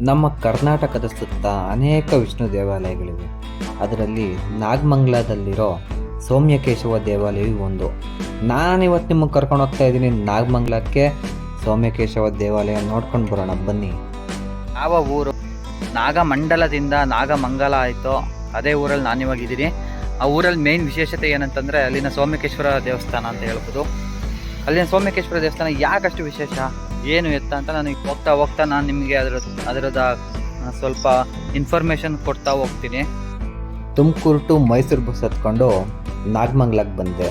ನಮ್ಮ ಕರ್ನಾಟಕದ ಸುತ್ತ ಅನೇಕ ವಿಷ್ಣು ದೇವಾಲಯಗಳಿವೆ. ಅದರಲ್ಲಿ ನಾಗಮಂಗಲದಲ್ಲಿರೋ ಸೌಮ್ಯಕೇಶವ ದೇವಾಲಯವು ಒಂದು. ನಾನಿವತ್ತು ನಿಮಗೆ ಕರ್ಕೊಂಡು ಹೋಗ್ತಾ ಇದ್ದೀನಿ ನಾಗಮಂಗ್ಲಕ್ಕೆ ಸೌಮ್ಯಕೇಶವ ದೇವಾಲಯ ನೋಡ್ಕೊಂಡು ಬರೋಣ, ಬನ್ನಿ. ಯಾವ ಊರು? ನಾಗಮಂಡಲದಿಂದ ನಾಗಮಂಗಲ ಆಯಿತು, ಅದೇ ಊರಲ್ಲಿ ನಾನಿವಾಗ ಇದ್ದೀನಿ. ಆ ಊರಲ್ಲಿ ಮೇನ್ ವಿಶೇಷತೆ ಏನಂತಂದರೆ ಅಲ್ಲಿನ ಸೋಮಕೇಶ್ವರ ದೇವಸ್ಥಾನ ಅಂತ ಹೇಳ್ಬೋದು. ಅಲ್ಲಿನ ಸೋಮ್ಯಕೇಶ್ವರ ದೇವಸ್ಥಾನ ಯಾಕಷ್ಟು ವಿಶೇಷ? ಏನು ಎತ್ತ ಅಂತ ನಾನು ಹೋಗ್ತಾ ಹೋಗ್ತಾ ನಾನು ನಿಮಗೆ ಅದರ ಅದರದ ಸ್ವಲ್ಪ ಇನ್ಫಾರ್ಮೇಷನ್ ಕೊಡ್ತಾ ಹೋಗ್ತೀನಿ. ತುಮಕೂರು ಟು ಮೈಸೂರು ಬಸ್ ಹತ್ಕೊಂಡು ನಾಗಮಂಗ್ಲಕ್ಕೆ ಬಂದೆ.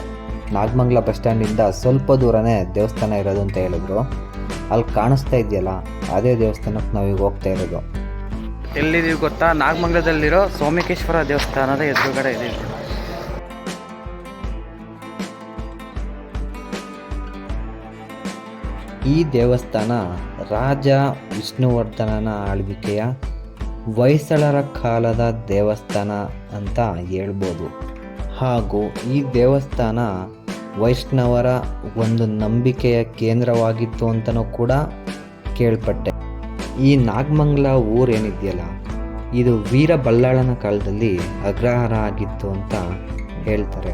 ನಾಗಮಂಗ್ಲ ಬಸ್ ಸ್ಟ್ಯಾಂಡಿಂದ ಸ್ವಲ್ಪ ದೂರನೇ ದೇವಸ್ಥಾನ ಇರೋದು ಅಂತ ಹೇಳಿದ್ರು. ಅಲ್ಲಿ ಕಾಣಿಸ್ತಾ ಇದೆಯಲ್ಲ ಅದೇ ದೇವಸ್ಥಾನಕ್ಕೆ ನಾವೀಗ ಹೋಗ್ತಾ ಇರೋದು. ಎಲ್ಲಿದ್ದೀವಿ ಗೊತ್ತಾ? ನಾಗಮಂಗಲದಲ್ಲಿರೋ ಸೋಮಕೇಶ್ವರ ದೇವಸ್ಥಾನದ ಎದುರುಗಡೆ ಇದೆ ಈ ದೇವಸ್ಥಾನ ರಾಜ ವಿಷ್ಣುವರ್ಧನನ ಆಳ್ವಿಕೆಯ ಹೊಯ್ಸಳರ ಕಾಲದ ದೇವಸ್ಥಾನ ಅಂತ ಹೇಳ್ಬೋದು. ಹಾಗೂ ಈ ದೇವಸ್ಥಾನ ವೈಷ್ಣವರ ಒಂದು ನಂಬಿಕೆಯ ಕೇಂದ್ರವಾಗಿತ್ತು ಅಂತಲೂ ಕೂಡ ಕೇಳ್ಪಟ್ಟೆ. ಈ ನಾಗಮಂಗ್ಲ ಊರೇನಿದೆಯಲ್ಲ, ಇದು ವೀರಬಲ್ಲಾಳನ ಕಾಲದಲ್ಲಿ ಅಗ್ರಹಾರ ಆಗಿತ್ತು ಅಂತ ಹೇಳ್ತಾರೆ.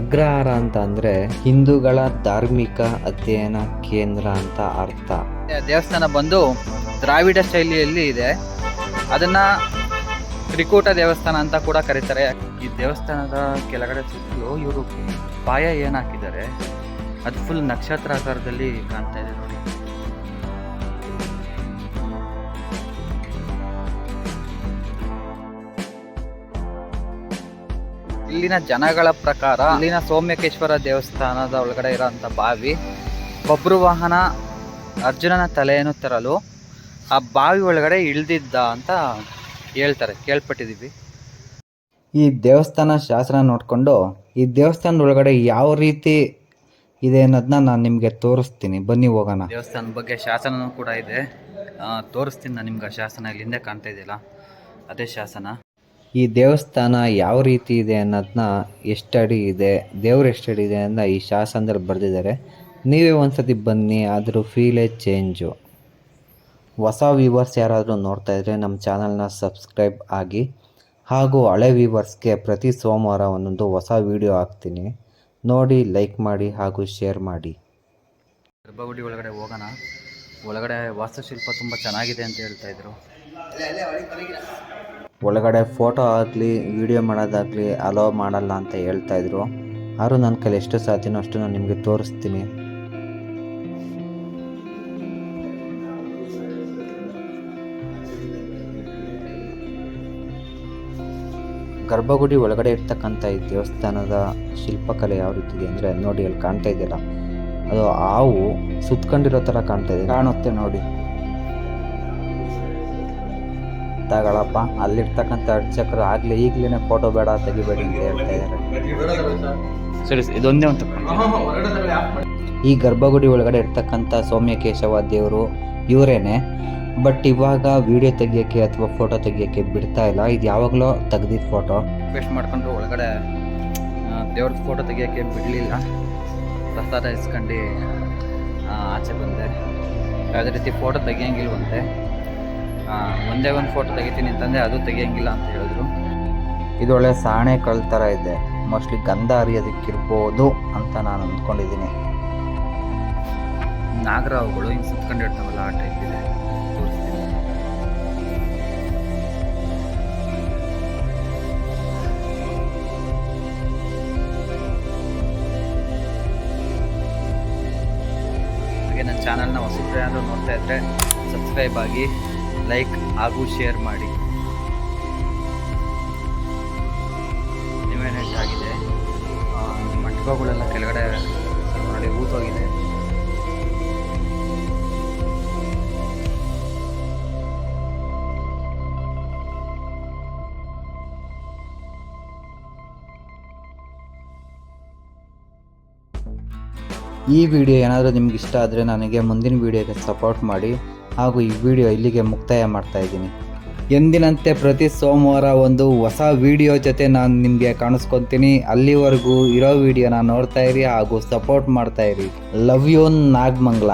ಅಗ್ರಹಾರ ಅಂತ ಅಂದರೆ ಹಿಂದೂಗಳ ಧಾರ್ಮಿಕ ಅಧ್ಯಯನ ಕೇಂದ್ರ ಅಂತ ಅರ್ಥ. ದೇವಸ್ಥಾನ ಬಂದು ದ್ರಾವಿಡ ಶೈಲಿಯಲ್ಲಿ ಇದೆ. ಅದನ್ನ ತ್ರಿಕೂಟ ದೇವಸ್ಥಾನ ಅಂತ ಕೂಡ ಕರೀತಾರೆ. ಈ ದೇವಸ್ಥಾನದ ಕೆಳಗಡೆ ಸುತ್ತಲೂ ಇವರು ಪಾಯ ಏನ್ ಹಾಕಿದ್ದಾರೆ, ಅದು ಫುಲ್ ನಕ್ಷತ್ರ ಆಕಾರದಲ್ಲಿ ಕಾಣ್ತಾ ಇದೆ ನೋಡಿ. ಇಲ್ಲಿನ ಜನಗಳ ಪ್ರಕಾರ ಇಲ್ಲಿನ ಸೋಮ್ಯಕೇಶ್ವರ ದೇವಸ್ಥಾನದ ಒಳಗಡೆ ಇರೋಂಥ ಬಾವಿ ಬಬ್ರುವಾಹನ ಅರ್ಜುನನ ತಲೆಯನ್ನು ತರಲು ಆ ಬಾವಿ ಒಳಗಡೆ ಇಳ್ದಿದ್ದ ಅಂತ ಹೇಳ್ತಾರೆ, ಕೇಳ್ಪಟ್ಟಿದ್ದೀವಿ. ಈ ದೇವಸ್ಥಾನ ಶಾಸನ ನೋಡಿಕೊಂಡು ಈ ದೇವಸ್ಥಾನದ ಒಳಗಡೆ ಯಾವ ರೀತಿ ಇದೆ ಅನ್ನೋದನ್ನ ನಾನು ನಿಮಗೆ ತೋರಿಸ್ತೀನಿ. ಬನ್ನಿ ಹೋಗೋಣ. ದೇವಸ್ಥಾನದ ಬಗ್ಗೆ ಶಾಸನನೂ ಕೂಡ ಇದೆ. ತೋರಿಸ್ತೀನಿ ನಾನು ನಿಮ್ಗೆ ಆ ಶಾಸನ ಇಲ್ಲಿಂದೇ ಕಾಣ್ತಾ ಇದೆಯಲ್ಲ? ಅದೇ ಶಾಸನ. ಈ ದೇವಸ್ಥಾನ ಯಾವ ರೀತಿ ಇದೆ ಅನ್ನೋದನ್ನ ಎಷ್ಟು ಅಡಿ ಇದೆ ದೇವ್ರು ಎಷ್ಟು ಅಡಿ ಇದೆ ಅಂತ ಈ ಶಾಸನದಲ್ಲಿ ಬರೆದಿದ್ದಾರೆ. ನೀವೇ ಒಂದ್ಸತಿ ಬನ್ನಿ ಆದರೂ ಫೀಲೇ ಚೇಂಜು ಹೊಸ ವ್ಯೂವರ್ಸ್ ಯಾರಾದರೂ ನೋಡ್ತಾ ಇದ್ರೆ ನಮ್ಮ ಚಾನಲ್ನ ಸಬ್ಸ್ಕ್ರೈಬ್ ಆಗಿ ಹಾಗೂ ಹಳೆ ವ್ಯೂವರ್ಸ್ಗೆ ಪ್ರತಿ ಸೋಮವಾರ ಒಂದೊಂದು ಹೊಸ ವಿಡಿಯೋ ಹಾಕ್ತೀನಿ. ನೋಡಿ ಲೈಕ್ ಮಾಡಿ ಹಾಗೂ ಶೇರ್ ಮಾಡಿ. ಗರ್ಭಗುಡಿ ಒಳಗಡೆ ಹೋಗೋಣ. ಒಳಗಡೆ ವಾಸ್ತುಶಿಲ್ಪ ತುಂಬ ಚೆನ್ನಾಗಿದೆ ಅಂತ ಹೇಳ್ತಾ ಇದ್ರು. ಒಳಗಡೆ ಫೋಟೋ ಆಗಲಿ, ವಿಡಿಯೋ ಮಾಡೋದಾಗಲಿ ಅಲೋ ಮಾಡಲ್ಲ ಅಂತ ಹೇಳ್ತಾ ಇದ್ರು. ಆದರೂ ನನ್ನ ಕೈಲಿ ಎಷ್ಟು ಸಾಧ್ಯನೋ ಅಷ್ಟು ನಾನು ನಿಮಗೆ ತೋರಿಸ್ತೀನಿ. ಗರ್ಭಗುಡಿ ಒಳಗಡೆ ಇರ್ತಕ್ಕಂಥ ಈ ದೇವಸ್ಥಾನದ ಶಿಲ್ಪಕಲೆ ಯಾವ ರೀತಿ ಇದೆ ಅಂದರೆ ನೋಡಿ, ಅಲ್ಲಿ ಕಾಣ್ತಾ ಇದೆಯಲ್ಲ? ಅದು ಹಾವು ಸುತ್ಕೊಂಡಿರೋ ಥರ ಕಾಣ್ತಾ ಇದೆ. ಕಾಣುತ್ತೆ ನೋಡಿ. ತಗೊಳಪ್ಪ ಅಲ್ಲಿರ್ತಕ್ಕಂಥ ಅರ್ಚಕರು ಆಗಲಿ ಈಗಲೇ ಫೋಟೋ ಬೇಡ ತೆಗಿಬೇಡಿ ಅಂತ ಹೇಳ್ತಾ ಇದ್ದಾರೆ. ಸರಿ ಇದೊಂದೇ ಒಂದು ಈ ಗರ್ಭಗುಡಿ ಒಳಗಡೆ ಇರ್ತಕ್ಕಂಥ ಸೌಮ್ಯಕೇಶವ ದೇವರು ಇವರೇನೆ, ಬಟ್ ಇವಾಗ ವಿಡಿಯೋ ತೆಗಿಯೋಕ್ಕೆ ಅಥವಾ ಫೋಟೋ ತೆಗಿಯೋಕ್ಕೆ ಬಿಡ್ತಾ ಇಲ್ಲ. ಇದು ಯಾವಾಗಲೂ ತೆಗ್ದಿದ್ದ ಫೋಟೋ ರಿಕ್ವೆಸ್ಟ್ ಮಾಡ್ಕೊಂಡು ಒಳಗಡೆ ದೇವ್ರದ್ದು ಫೋಟೋ ತೆಗಿಯೋಕ್ಕೆ ಬಿಡಲಿಲ್ಲ. ಪ್ರಸಾದ ಇಸ್ಕೊಂಡು ಆಚೆ ಬಂದೆ. ಯಾವುದೇ ರೀತಿ ಫೋಟೋ ತೆಗಿಯಂಗಿಲ್ವಂತೆ. ಒಂದೇ ಒಂದು ಫೋಟೋ ತೆಗಿತೀನಿ ಅಂತಂದರೆ ಅದು ತೆಗಿಯಂಗಿಲ್ಲ ಅಂತ ಹೇಳಿದ್ರು. ಇದು ಒಳ್ಳೆ ಸಾಣೆ ಕಲ್ ಥರ ಇದೆ. ಮೋಸ್ಟ್ಲಿ ಗಂಧ ಹರಿಯೋದಕ್ಕಿರ್ಬೋದು ಅಂತ ನಾನು ಅಂದ್ಕೊಂಡಿದ್ದೀನಿ. ನಾಗರಾವುಗಳು ಹಿಂಗೆ ಸುತ್ಕೊಂಡಿರ್ತಾವಲ್ಲ ಆ ಟೈಪ್ ಇದೆ. ತೋರಿಸ್ತೀನಿ ಹಾಗೆ ನನ್ನ ಚಾನಲ್ನ ಹೊಸಬ್ರು ಏನಾದರೂ ನೋಡ್ತಾ ಇದ್ರೆ ಸಬ್ಸ್ಕ್ರೈಬ್ ಆಗಿ. ಲೈಕ್ ಹಾಗೂ ಶೇರ್ ಮಾಡಿ. ಇನ್ವೆನೆಂಟ್ ಆಗಿದೆ ಮಟ್ಕಗಳೆಲ್ಲ ಕೆಳಗಡೆ ನೋಡಿ ಊತೋಗಿದೆ. ಈ ವಿಡಿಯೋ ಏನಾದರೂ ನಿಮ್ಗೆ ಇಷ್ಟ ಆದರೆ ನನಗೆ ಮುಂದಿನ ವಿಡಿಯೋಗೆ ಸಪೋರ್ಟ್ ಮಾಡಿ. ಹಾಗೂ ಈ ವಿಡಿಯೋ ಇಲ್ಲಿಗೆ ಮುಕ್ತಾಯ ಮಾಡ್ತಾ ಇದ್ದೀನಿ. ಎಂದಿನಂತೆ ಪ್ರತಿ ಸೋಮವಾರ ಒಂದು ಹೊಸ ವಿಡಿಯೋ ಜೊತೆ ನಾನು ನಿಮಗೆ ಕಾಣಿಸ್ಕೊತೀನಿ. ಅಲ್ಲಿವರೆಗೂ ಇರೋ ವಿಡಿಯೋನ ನೋಡ್ತಾ ಇರಿ ಹಾಗೂ ಸಪೋರ್ಟ್ ಮಾಡ್ತಾ ಇರಿ. Love you Nagamangala.